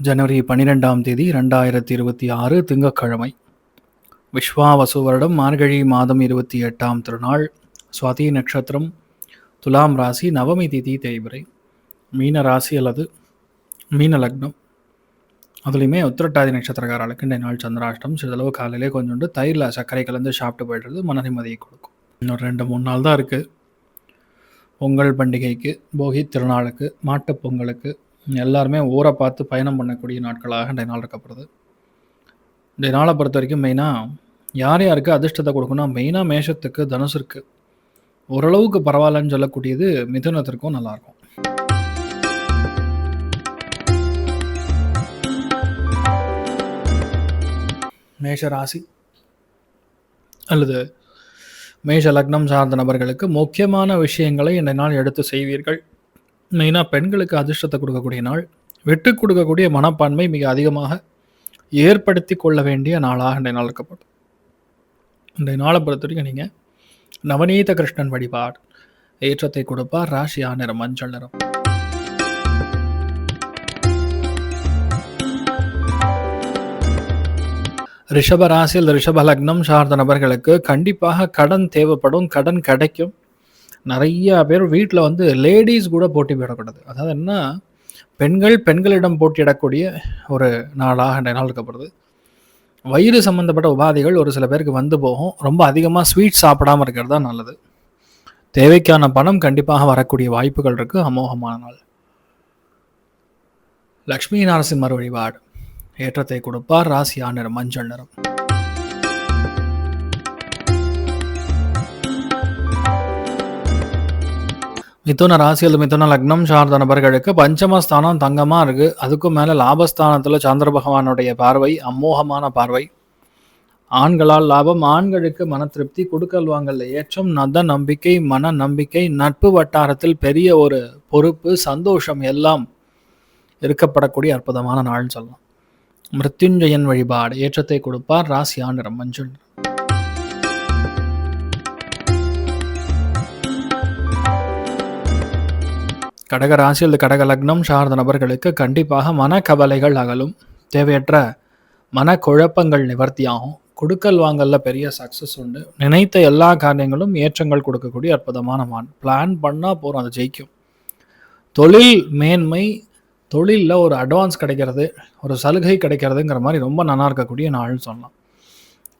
ஜனவரி பன்னிரெண்டாம் தேதி ரெண்டாயிரத்தி இருபத்தி ஆறு திங்கக்கிழமை விஸ்வாவசு வருடம் மார்கழி மாதம் இருபத்தி எட்டாம் திருநாள் சுவாதி நட்சத்திரம் துலாம் ராசி நவமி திதி தேய்பிரை மீன ராசி அல்லது மீன லக்னம். அதுலேயுமே உத்திரட்டாதி நட்சத்திரக்காரர்களுக்கு இந்த நாள் சந்திராஷ்டம். சிறிதளவு காலையிலே கொஞ்சோண்டு தயிரில் சர்க்கரை கலந்து சாப்பிட்டு போய்டுறது மன நிம்மதியை கொடுக்கும். இன்னொரு ரெண்டு மூணு நாள் தான் இருக்குது பொங்கல் பண்டிகைக்கு போகி திருநாளுக்கு மாட்டுப் பொங்கலுக்கு எல்லாருமே ஊரை பார்த்து பயணம் பண்ணக்கூடிய நாட்களாக இந்த நாள் இருக்கப்படுது. இந்த நாளை பொறுத்த வரைக்கும் மெயினாக யார் யாருக்கு அதிர்ஷ்டத்தை கொடுக்குன்னா மெயினாக மேஷத்துக்கு தனுசுக்கு ஓரளவுக்கு பரவாயில்லன்னு சொல்லக்கூடியது மிதுனத்திற்கும் நல்லாயிருக்கும். மேஷ ராசி அல்லது மேஷ லக்னம் சார்ந்த நபர்களுக்கு முக்கியமான விஷயங்களை இந்த நாள் எடுத்து செய்வீர்கள். மெயினாக பெண்களுக்கு அதிர்ஷ்டத்தை கொடுக்கக்கூடிய நாள் விட்டு கொடுக்கக்கூடிய மனப்பான்மை மிக அதிகமாக ஏற்படுத்தி கொள்ள வேண்டிய நாளாக இந்த நாள் இருக்கப்படும் இன்றைய நாளை பொறுத்த வரைக்கும் நீங்கள் நவநீத கிருஷ்ணன் வழிபாடு ஏற்றத்தை கொடுப்பார் ராசியா நிறம் மஞ்சள் நிறம். ரிஷப ராசியில் ரிஷப லக்னம் சார்ந்த நபர்களுக்கு கண்டிப்பாக கடன் தேவைப்படும் கடன் கிடைக்கும். நிறைய பேர் வீட்டில் வந்து லேடிஸ் கூட போட்டி போயிடக்கூடாது அதாவது என்ன? பெண்கள் பெண்களிடம் போட்டியிடக்கூடிய ஒரு நாளாக இந்த நாள் இருக்கப்படுது. வயிறு சம்மந்தப்பட்ட உபாதைகள் ஒரு சில பேருக்கு வந்து போகும். ரொம்ப அதிகமாக ஸ்வீட் சாப்பிடாம இருக்கிறது தான் நல்லது. தேவைக்கான பணம் கண்டிப்பாக வரக்கூடிய வாய்ப்புகள் இருக்குது அமோகமான நாள். லக்ஷ்மி நரசிம்மர் வழிபாடு. ஏற்றத்தை கொடுப்பார் ராசியா நிறம் மஞ்சள் நிறம். மிதுன ராசியில் மிதுன லக்னம் சார்ந்த நபர்களுக்கு பஞ்சமஸ்தானம் தங்கமாக இருக்குது அதுக்கும் மேலே லாபஸ்தானத்தில் சந்திர பகவானுடைய பார்வை அமோகமான பார்வை. ஆண்களால் லாபம் ஆண்களுக்கு மன திருப்தி கொடுக்கல் வாங்கல ஏற்றம் நத நம்பிக்கை மன நம்பிக்கை நட்பு வட்டாரத்தில் பெரிய ஒரு பொறுப்பு சந்தோஷம் எல்லாம் இருக்கப்படக்கூடிய அற்புதமான நாள்னு சொல்லலாம். மிருத்யுஞ்சயன் வழிபாடு ஏற்றத்தை கொடுப்பார் ராசி ஆண்டிரம் மஞ்சள். கடக ராசி அல்லது கடக லக்னம் சார்ந்த நபர்களுக்கு கண்டிப்பாக மனக்கவலைகள் அகலும். தேவையற்ற மனக்குழப்பங்கள் நிவர்த்தியாகும். கொடுக்கல் வாங்கல்ல பெரிய சக்ஸஸ் உண்டு. நினைத்த எல்லா காரியங்களும் ஏற்றங்கள் கொடுக்கக்கூடிய அற்புதமான மான். பிளான் பண்ணால் போகிறோம் அது ஜெயிக்கும். தொழில் மேன்மை தொழிலில் ஒரு அட்வான்ஸ் கிடைக்கிறது ஒரு சலுகை கிடைக்கிறதுங்கிற மாதிரி ரொம்ப நல்லா இருக்கக்கூடிய நாள்னு சொல்லலாம்.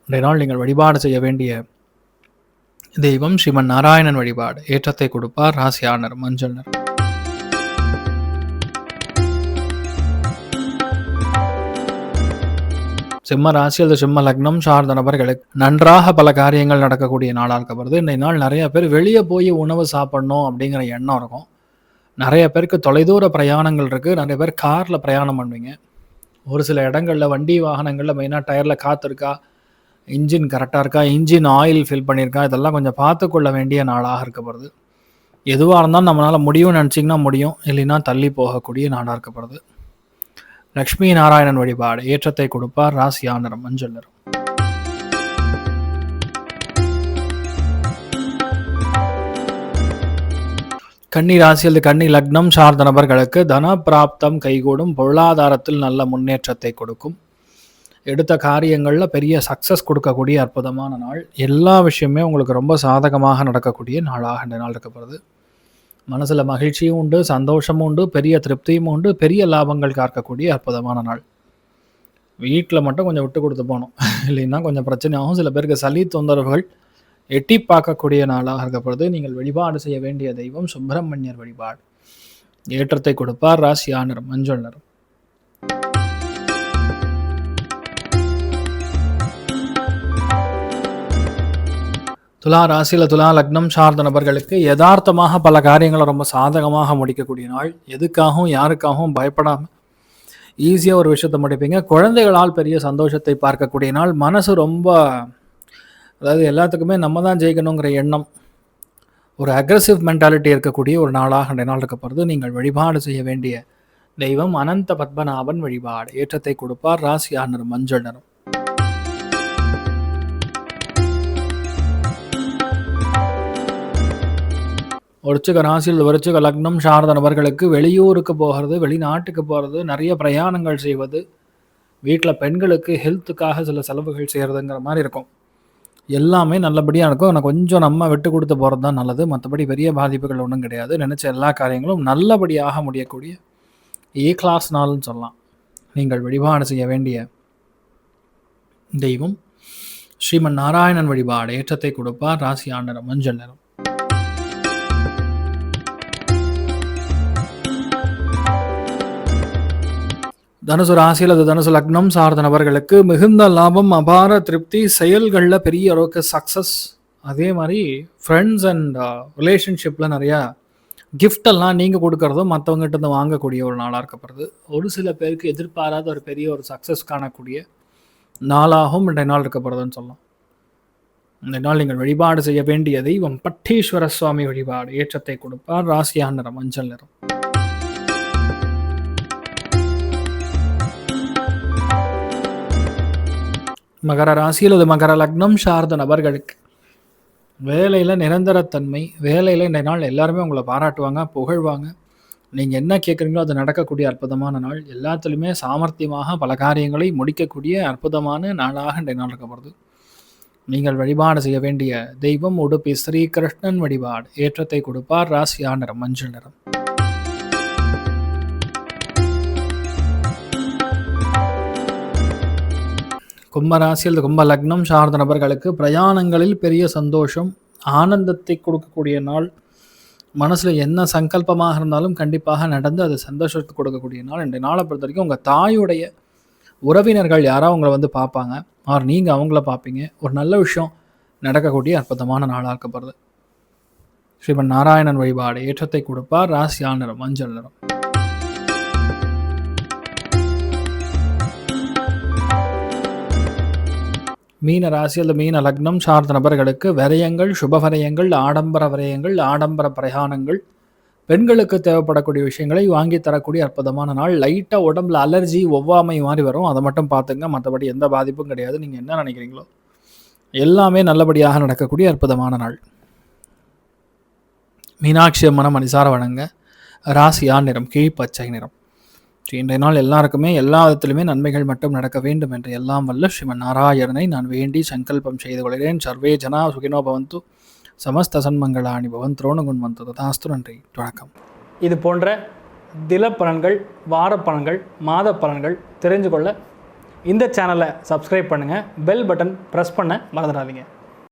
இன்றைய நாள் நீங்கள் வழிபாடு செய்ய வேண்டிய தெய்வம் ஸ்ரீமன் நாராயணன் வழிபாடு. ஏற்றத்தை கொடுப்பார் ராசியானர் மஞ்சள் சிம்ம ராசி அல்லது சிம்ம லக்னம் சார்ந்த நபர்களுக்கு நன்றாக பல காரியங்கள் நடக்கக்கூடிய நாளாக இருக்கப்படுது இன்றைய நாள் நிறைய பேர் வெளியே போய் உணவு சாப்பிடணும் அப்படிங்கிற எண்ணம் இருக்கும். நிறைய பேருக்கு தொலைதூர பிரயாணங்கள் இருக்குது நிறைய பேர் காரில் பிரயாணம் பண்ணுவீங்க. ஒரு சில இடங்களில் வண்டி வாகனங்களில் மெயினாக டயரில் காற்று இருக்கா இன்ஜின் கரெக்டாக இருக்கா இன்ஜின் ஆயில் ஃபில் பண்ணியிருக்கா இதெல்லாம் கொஞ்சம் பார்த்து கொள்ள வேண்டிய நாளாக இருக்கப்படுது எதுவாக இருந்தாலும் நம்மளால் முடியும்னு நினச்சிங்கன்னா முடியும். இல்லைன்னா தள்ளி போகக்கூடிய நாடாக இருக்கப்படுது லக்ஷ்மி நாராயணன் வழிபாடு ஏற்றத்தை கொடுப்பார் ராசியா நிறம் மஞ்சள் நிறம் கன்னி ராசியில் கன்னி லக்னம் சார்ந்த நபர்களுக்கு தன பிராப்தம் கைகூடும் பொருளாதாரத்தில் நல்ல முன்னேற்றத்தை கொடுக்கும். எடுத்த காரியங்களில் பெரிய சக்ஸஸ் கொடுக்கக்கூடிய அற்புதமான நாள். எல்லா விஷயமே உங்களுக்கு ரொம்ப சாதகமாக நடக்கக்கூடிய நாளாக இந்த நாள் இருக்கப்படுது மனசில் மகிழ்ச்சியும் உண்டு சந்தோஷமும் உண்டு பெரிய திருப்தியும் உண்டு பெரிய லாபங்கள் காக்கக்கூடிய அற்புதமான நாள். வீட்டில் மட்டும் கொஞ்சம் விட்டு கொடுத்து போகணும். இல்லைன்னா கொஞ்சம் பிரச்சனை ஆகும் சில பேருக்கு சளி தொந்தரவுகள் எட்டி பார்க்கக்கூடிய நாளாக இருக்கப்படுது. நீங்கள் வழிபாடு செய்ய வேண்டிய தெய்வம் சுப்பிரமணியர் வழிபாடு. ஏற்றத்தை கொடுப்பார் ராசியானர் மஞ்சள் நிறம். துலா ராசியில் துலா லக்னம் சார்ந்த நபர்களுக்கு யதார்த்தமாக பல காரியங்களை ரொம்ப சாதகமாக முடிக்கக்கூடிய நாள். எதுக்காகவும் யாருக்காகவும் பயப்படாமல் ஈஸியாக ஒரு விஷயத்தை முடிப்பீங்க. குழந்தைகளால் பெரிய சந்தோஷத்தை பார்க்கக்கூடிய நாள். மனசு ரொம்ப அதாவது எல்லாத்துக்குமே நம்ம தான் ஜெயிக்கணுங்கிற எண்ணம் ஒரு அக்ரஸிவ் மென்டாலிட்டி இருக்கக்கூடிய ஒரு நாளாக ரெண்டு நாள் இருக்க போகிறது நீங்கள் வழிபாடு செய்ய வேண்டிய தெய்வம் அனந்த பத்மநாபன் வழிபாடு. ஏற்றத்தை கொடுப்பார். ராசியானரும் மஞ்சள் நிறம். விருச்சிக ராசியில் விருச்சிக லக்னம் சார்ந்த நபர்களுக்கு வெளியூருக்கு போகிறது வெளிநாட்டுக்கு போகிறது நிறைய பிரயாணங்கள் செய்வது. வீட்டில் பெண்களுக்கு ஹெல்த்துக்காக சில செலவுகள் செய்கிறதுங்கிற மாதிரி இருக்கும். எல்லாமே நல்லபடியாக இருக்கும். ஆனால் கொஞ்சம் நம்ம விட்டு கொடுத்து போகிறது தான் நல்லது. மற்றபடி பெரிய பாதிப்புகள் ஒன்றும் கிடையாது. நினச்ச எல்லா காரியங்களும் நல்லபடியாக முடியக்கூடிய ஏ கிளாஸ் நாள்னு சொல்லலாம். நீங்கள் வழிபாடு செய்ய வேண்டிய தெய்வம். ஸ்ரீமன் நாராயணன் வழிபாடு ஏற்றத்தை கொடுப்பார். ராசி ஆண்டரம் மஞ்சள் நிறம். தனுசு ராசியில் அது தனுசு லக்னம் சார்ந்த நபர்களுக்கு மிகுந்த லாபம் அபார திருப்தி செயல்களில் பெரிய அளவுக்கு சக்ஸஸ் அதே மாதிரி ஃப்ரெண்ட்ஸ் அண்ட் ரிலேஷன்ஷிப்பில் uh, நிறையா கிஃப்டெல்லாம் நீங்கள் கொடுக்கறதும் மற்றவங்ககிட்ட இருந்து வாங்கக்கூடிய ஒரு நாளாக இருக்கப்படுது. ஒரு சில பேருக்கு எதிர்பாராத ஒரு பெரிய ஒரு சக்ஸஸ் காணக்கூடிய நாளாகவும் இன்றைய நாள் இருக்கப்படுதுன்னு சொல்லலாம். இந்த நாள் நீங்கள் வழிபாடு செய்ய வேண்டிய தெய்வம் பட்டீஸ்வர சுவாமி வழிபாடு ஏற்றத்தை கொடுப்பார். ராசியா நிறம் மஞ்சள் நிறம். மகர ராசியில் அல்லது மகர லக்னம் சார்ந்த நபர்களுக்கு வேலையில் நிரந்தரத்தன்மை வேலையில் இந்த நாள் எல்லாருமே உங்களை பாராட்டுவாங்க புகழ்வாங்க. நீங்கள் என்ன கேட்குறீங்களோ அது நடக்கக்கூடிய அற்புதமான நாள். எல்லாத்துலேயுமே சாமர்த்தியமாக பல காரியங்களை முடிக்கக்கூடிய அற்புதமான நாளாக இந்த நாள் இருக்கப்படுது நீங்கள் வழிபாடு செய்ய வேண்டிய தெய்வம் உடுப்பி ஸ்ரீ கிருஷ்ணன் வழிபாடு. ஏற்றத்தை கொடுப்பார் ராசியா நிறம் மஞ்சள் நிறம். கும்பராசியில் கும்ப லக்னம் சார்ந்த நபர்களுக்கு பிரயாணங்களில் பெரிய சந்தோஷம் ஆனந்தத்தை கொடுக்கக்கூடிய நாள் மனசில் என்ன சங்கல்பமாக இருந்தாலும் கண்டிப்பாக நடந்து அது சந்தோஷத்தை கொடுக்கக்கூடிய நாள். இன்றைய நாளை பொறுத்த வரைக்கும் உங்கள் தாயுடைய உறவினர்கள் யாராவது அவங்கள வந்து பார்ப்பாங்க. ஆர் நீங்கள் அவங்கள பார்ப்பீங்க. ஒரு நல்ல விஷயம் நடக்கக்கூடிய அற்புதமான நாளாக இருக்கப்படுது ஸ்ரீமன் நாராயணன் வழிபாடு ஏற்றத்தை கொடுப்பார். ராசியான நிறம் மஞ்சள் நிறம். மீன ராசி அல்லது மீன லக்னம் சார்ந்த நபர்களுக்கு விரயங்கள் சுப விரயங்கள் ஆடம்பர விரயங்கள் ஆடம்பர பிரயாணங்கள் பெண்களுக்கு தேவைப்படக்கூடிய விஷயங்களை வாங்கி தரக்கூடிய அற்புதமான நாள். லைட்டாக உடம்புல அலர்ஜி ஒவ்வாமை மாதிரி வரும். அதை மட்டும் பார்த்துங்க. மற்றபடி எந்த பாதிப்பும் கிடையாது. நீங்கள் என்ன நினைக்கிறீங்களோ? எல்லாமே நல்லபடியாக நடக்கக்கூடிய அற்புதமான நாள். மீனாட்சி அம்மனம் மணிசார வணங்க. ராசியா நிறம் கீழ்ப்பச்சை நிறம். இன்றைய நாள் எல்லாருக்குமே எல்லா விதத்திலுமே நன்மைகள் மட்டும் நடக்க வேண்டும் என்று எல்லாம் வல்ல ஸ்ரீமன் நாராயணனை நான் வேண்டி சங்கல்பம் செய்து கொள்கிறேன். சர்வே ஜனா சுகினோ பவந்து. சமஸ்த சன்மங்களாணி பவன் துரோணகுன் வந்து ததாஸ்து. நன்றி. வணக்கம். இது போன்ற தில பலன்கள் வார பலன்கள் மாத பலன்கள் தெரிஞ்சு கொள்ள இந்த சேனலை சப்ஸ்கிரைப் பண்ணுங்கள் பெல் பட்டன் ப்ரெஸ் பண்ண மறந்துடாதீங்க.